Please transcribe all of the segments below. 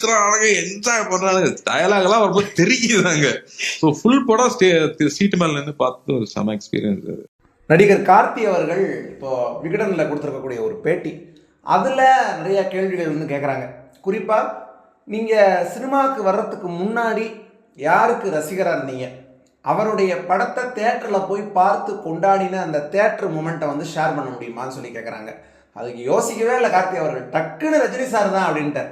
எத்தனை அழகா என்ஜாய் பண்றாங்க டயலாக் எல்லாம் வரும்போது தெரியுதாங்க ஸோ ஃபுல் படம் சீட்டு மேல நின்று பார்த்து ஒரு செம எக்ஸ்பீரியன்ஸ் அது. நடிகர் கார்த்தி அவர்கள் இப்போ விகடனில் கொடுத்துருக்கக்கூடிய ஒரு பேட்டி. அதில் நிறைய கேள்விகள் வந்து கேட்குறாங்க குறிப்பாக நீங்கள் சினிமாவுக்கு வர்றதுக்கு முன்னாடி யாருக்கு ரசிகராக இருந்தீங்க? அவருடைய படத்தை தேட்டரில் போய் பார்த்து கொண்டாடின அந்த தேட்டர் மூமெண்ட்டை வந்து ஷேர் பண்ண முடியுமான்னு சொல்லி கேட்குறாங்க அதுக்கு யோசிக்கவே இல்லை கார்த்தி அவர்கள். டக்குன்னு ரஜினி சார் தான் அப்படின்ட்டு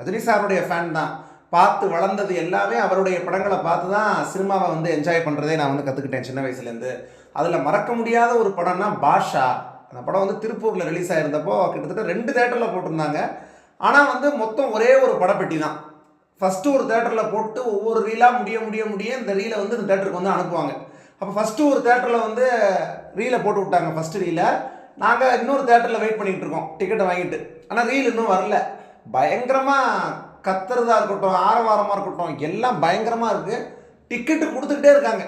ரஜினி சாருடைய ஃபேன் தான். பார்த்து வளர்ந்தது எல்லாமே அவருடைய படங்களை பார்த்து தான் சினிமாவை வந்து என்ஜாய் பண்ணுறதே நான் வந்து கற்றுக்கிட்டேன் சின்ன வயசுலேருந்து. அதில் மறக்க முடியாத ஒரு படம்னா பாஷா. அந்த படம் வந்து திருப்பூரில் ரிலீஸ் ஆகிருந்தப்போ கிட்டத்தட்ட ரெண்டு தேட்டரில் போட்டிருந்தாங்க. ஆனால் வந்து மொத்தம் ஒரே ஒரு படப்பெட்டி தான். ஃபஸ்ட்டு ஒரு தேட்டரில் போட்டு ஒவ்வொரு ரீலாக முடிய முடிய முடிய இந்த ரீலை வந்து இந்த தேட்டருக்கு வந்து அனுப்புவாங்க. அப்போ ஃபஸ்ட்டு ஒரு தேட்டரில் வந்து ரீலை போட்டு விட்டாங்க ஃபஸ்ட்டு ரீலை நாங்கள் இன்னொரு தேட்டரில் வெயிட் பண்ணிகிட்டு இருக்கோம். டிக்கெட்டை வாங்கிட்டு. ஆனால் ரீல் இன்னும் வரல. பயங்கரமாக கத்துறதா இருக்கட்டும் ஆரவாரமாக இருக்கட்டும் எல்லாம் பயங்கரமாக இருக்குது டிக்கெட்டு கொடுத்துக்கிட்டே இருக்காங்க.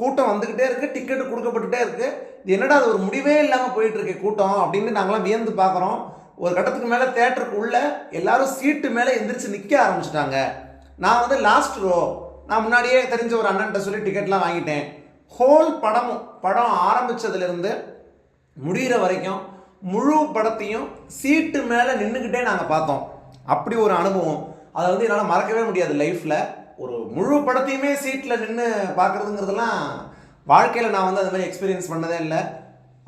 கூட்டம் வந்துக்கிட்டே இருக்குது டிக்கெட்டு கொடுக்கப்பட்டுட்டே இருக்குது இது என்னடா அது ஒரு முடிவே இல்லாமல் போயிட்டுருக்கு கூட்டம் அப்படின்னு நாங்களாம் வியந்து பார்க்குறோம். ஒரு கட்டத்துக்கு மேலே தேட்டருக்கு உள்ளே எல்லாரும் சீட்டு மேலே எந்திரிச்சு நிற்க ஆரம்பிச்சிட்டாங்க. நான் வந்து லாஸ்ட் ரோ நான் முன்னாடியே தெரிஞ்ச ஒரு அண்ணன்ட்ட சொல்லி டிக்கெட்லாம் வாங்கிட்டேன். ஹோல் படமும் படம் ஆரம்பித்ததுலேருந்து முடிகிற வரைக்கும் முழு படத்தையும் சீட்டு மேலே நின்றுக்கிட்டே நாங்கள் பார்த்தோம். அப்படி ஒரு அனுபவம். அதை வந்து என்னால் மறக்கவே முடியாது லைஃப்பில் ஒரு முழு படத்தையுமே சீட்டில் நின்று பார்க்குறதுங்கிறதுலாம் வாழ்க்கையில் நான் வந்து அது மாதிரி எக்ஸ்பீரியன்ஸ் பண்ணதே இல்லை.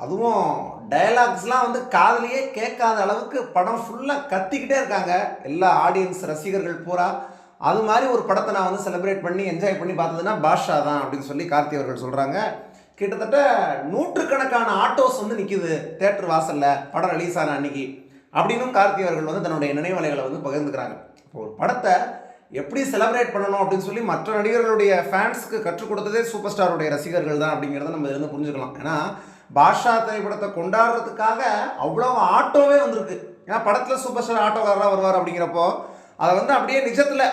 அதுவும் டயலாக்ஸ்லாம் வந்து காதுலயே கேட்காத அளவுக்கு படம் ஃபுல்லாக கத்திக்கிட்டே இருக்காங்க. எல்லா ஆடியன்ஸ் ரசிகர்கள் பூரா. அது மாதிரி ஒரு படத்தை நான் வந்து செலிப்ரேட் பண்ணி என்ஜாய் பண்ணி பார்த்ததுன்னா பாஷா தான் அப்படின்னு சொல்லி கார்த்தி அவர்கள் சொல்கிறாங்க கிட்டத்தட்ட நூற்றுக்கணக்கான ஆட்டோஸ் வந்து நிற்கிது தேட்டர் வாசலில் படம் ரிலீஸ் ஆன அன்னைக்கு. அப்படின்னும் கார்த்தி அவர்கள் வந்து தன்னுடைய நினைவலைகளை வந்து பகிர்ந்துக்கிறாங்க. இப்போ ஒரு படத்தை எப்படி செலிப்ரேட் பண்ணணும் அப்படின்னு சொல்லி மற்ற நடிகர்களுடைய ஃபேன்ஸுக்கு கற்றுக் கொடுத்ததே சூப்பர் ஸ்டாருடைய ரசிகர்கள் தான் அப்படிங்கிறத நம்ம இருந்து புரிஞ்சுக்கலாம். ஏன்னா பாஷா திரைப்படத்தை கொண்டாடுறதுக்காக அவ்வளோ ஆட்டோவே வந்திருக்கு. ஏன்னா படத்தில் சூப்பர் ஸ்டார் ஆட்டோக்காரராக வருவார் அப்படிங்கிறப்போ அதை வந்து அப்படியே நிஜத்தில்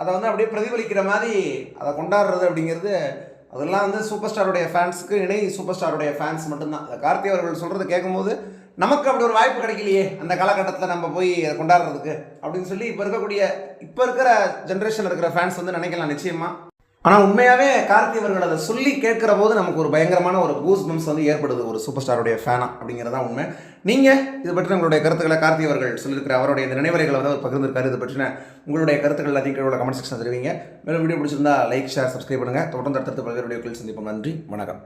அதை வந்து அப்படியே பிரதிபலிக்கிற மாதிரி அதை கொண்டாடுறது அப்படிங்கிறது அதெல்லாம் வந்து சூப்பர் ஸ்டாருடைய ஃபேன்ஸுக்கு இணை சூப்பர் ஸ்டாருடைய ஃபேன்ஸ் மட்டும்தான். அதை கார்த்தி அவர்கள் சொல்கிறது கேட்கும்போது நமக்கு அப்படி ஒரு வாய்ப்பு கிடைக்கலையே அந்த காலகட்டத்தில் நம்ம போய் அதை கொண்டாடுறதுக்கு? அப்படின்னு சொல்லி இப்போ இருக்கக்கூடிய இப்போ இருக்கிற ஜென்ரேஷனில் இருக்கிற ஃபேன்ஸ் வந்து நினைக்கலாம் நிச்சயமாக ஆனால் உண்மையாகவே கார்த்தி அவர்கள் அதை சொல்லி கேட்குற போது நமக்கு ஒரு பயங்கரமான ஒரு கூஸ் பம்ஸ் வந்து ஏற்படுது. ஒரு சூப்பர் ஸ்டாருடைய ஃபேனா அப்படிங்கிறது தான் உண்மை. நீங்கள் இது பற்றி உங்களுடைய கருத்துக்களை கார்த்தி அவர்கள் சொல்லியிருக்கிற அவருடைய இந்த நினைவலைகளை வந்து அவர் பகிர்ந்திருக்காரு. இது பற்றின உங்களுடைய கருத்துக்கள் எல்லாத்தையும் கீழே கமெண்ட் செக்ஷன் தருவீங்க. மேலும் வீடியோ பிடிச்சிருந்தா லைக் ஷேர் சப்ஸ்கிரைப் பண்ணுங்கள் தொடர்ந்து அடுத்தடுத்து பல்வேறு வீடியோக்கள் சந்திப்போம். நன்றி. வணக்கம்.